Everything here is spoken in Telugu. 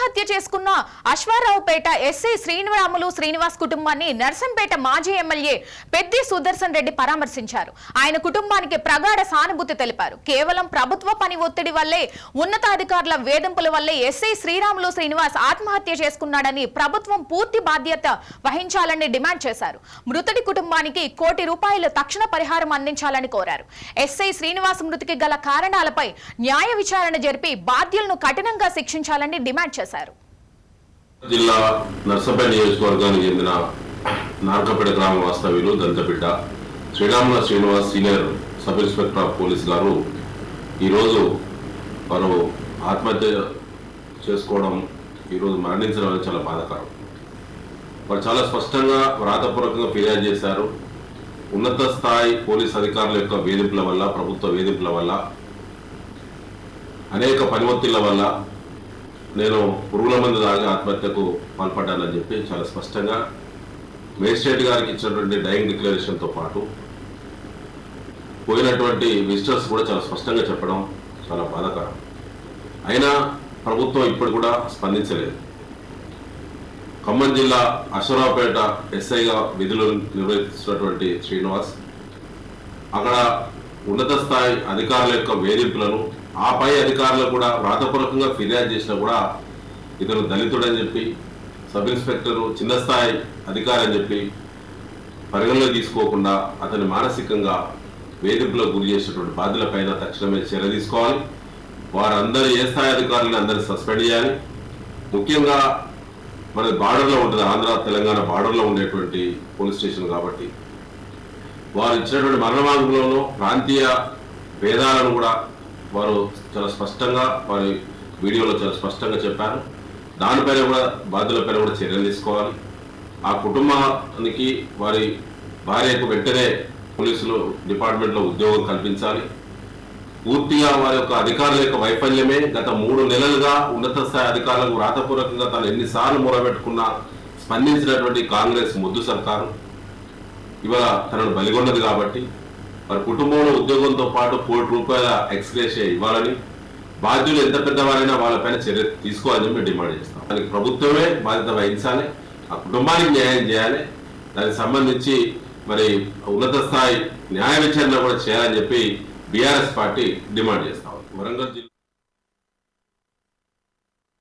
ఆత్మహత్య చేసుకున్న అశ్వారావుపేట ఎస్ఐ శ్రీనిరాములు శ్రీనివాస్ కుటుంబాన్ని నర్సంపేట మాజీ ఎమ్మెల్యే పెద్ది సుదర్శన్ రెడ్డి పరామర్శించారు. ఆయన కుటుంబానికి ప్రగాఢ సానుభూతి తెలిపారు. కేవలం ప్రభుత్వ పని ఒత్తిడి వల్లే ఉన్నతాధికారుల వేధింపుల వల్లే ఎస్ఐ శ్రీరాములు శ్రీనివాస్ ఆత్మహత్య చేసుకున్నాడని ప్రభుత్వం పూర్తి బాధ్యత వహించాలని డిమాండ్ చేశారు. మృతుడి కుటుంబానికి కోటి రూపాయల తక్షణ పరిహారం అందించాలని కోరారు. ఎస్ఐ శ్రీనివాస్ మృతికి గల కారణాలపై న్యాయ విచారణ జరిపి బాధ్యులను కఠినంగా శిక్షించాలని డిమాండ్ చేశారు. జిల్లా నర్సపేట నియోజకవర్గానికి చెందిన నార్కపేట గ్రామ వాస్తవ్యులు దంతబిడ్డ Sriramula Srinivas senior sub inspector of police గారు ఈరోజు వారు ఆత్మహత్య చేసుకోవడం ఈరోజు మరణించడం అనేది చాలా బాధాకరం. వారు చాలా స్పష్టంగా వ్రాతపూర్వకంగా ఫిర్యాదు చేశారు. ఉన్నత స్థాయి పోలీస్ అధికారుల యొక్క వేధింపుల వల్ల ప్రభుత్వ వేధింపుల వల్ల అనేక పనివత్తుల వల్ల నేను పురుగుల మందు తాగి ఆత్మహత్యకు పాల్పడ్డానని చెప్పి చాలా స్పష్టంగా మేజిస్ట్రేట్ గారికి ఇచ్చినటువంటి డైయింగ్ డిక్లరేషన్తో పాటు పోయినటువంటి విజిటర్స్ కూడా చాలా స్పష్టంగా చెప్పడం చాలా బాధాకరం. అయినా ప్రభుత్వం ఇప్పుడు కూడా స్పందించలేదు. ఖమ్మం జిల్లా అశ్వరావుపేట ఎస్ఐగా విధులు నిర్వహిస్తున్నటువంటి శ్రీనివాస్ అక్కడ ఉన్నత స్థాయి అధికారుల యొక్క వేధింపులను ఆపై అధికారులు కూడా వ్రాతపూర్వకంగా ఫిర్యాదు చేసినా కూడా ఇతను దళితుడని చెప్పి సబ్ ఇన్స్పెక్టరు చిన్న స్థాయి అధికారి అని చెప్పి పరిగణలో తీసుకోకుండా అతని మానసికంగా వేధింపులకు గురి చేసినటువంటి బాధ్యులపైన తక్షణమే చర్య తీసుకోవాలి. వారందరూ ఏ స్థాయి అధికారులను అందరినీ సస్పెండ్ చేయాలి. ముఖ్యంగా మన బార్డర్లో ఉంటుంది ఆంధ్ర తెలంగాణ బార్డర్లో ఉండేటువంటి పోలీస్ స్టేషన్ కాబట్టి వారు ఇచ్చినటువంటి మరణమార్గంలోనూ ప్రాంతీయ భేదాలను కూడా వారు చాలా స్పష్టంగా వారి వీడియోలో చాలా స్పష్టంగా చెప్పారు. దానిపైన కూడా బాధ్యులపైన కూడా చర్యలు తీసుకోవాలి. ఆ కుటుంబానికి వారి భార్యకు వెంటనే పోలీసులు డిపార్ట్మెంట్లో ఉద్యోగం కల్పించాలి. పూర్తిగా వారి యొక్క అధికారుల యొక్క వైఫల్యమే గత మూడు నెలలుగా ఉన్నత స్థాయి అధికారులకు వ్రాతపూర్వకంగా తాను ఎన్నిసార్లు మొరబెట్టుకున్నా స్పందించినటువంటి కాంగ్రెస్ ముద్దు సర్కారు. ఇవాళ తనను బలిగొన్నది కాబట్టి మరి కుటుంబంలో ఉద్యోగంతో పాటు కోటి రూపాయల ఎక్స్గ్రేషియా ఇవ్వాలని బాధ్యులు ఎంత పెద్దవారైనా వాళ్ళపైన చర్య తీసుకోవాలని చెప్పి డిమాండ్ చేస్తాం దానికి ప్రభుత్వమే బాధ్యత వహించాలి ఆ కుటుంబానికి న్యాయం చేయాలి దానికి సంబంధించి మరి ఉన్నత స్థాయి న్యాయ విచారణ కూడా చేయాలని చెప్పి బీఆర్ఎస్ పార్టీ డిమాండ్ చేస్తాం వరంగల్ జిల్లా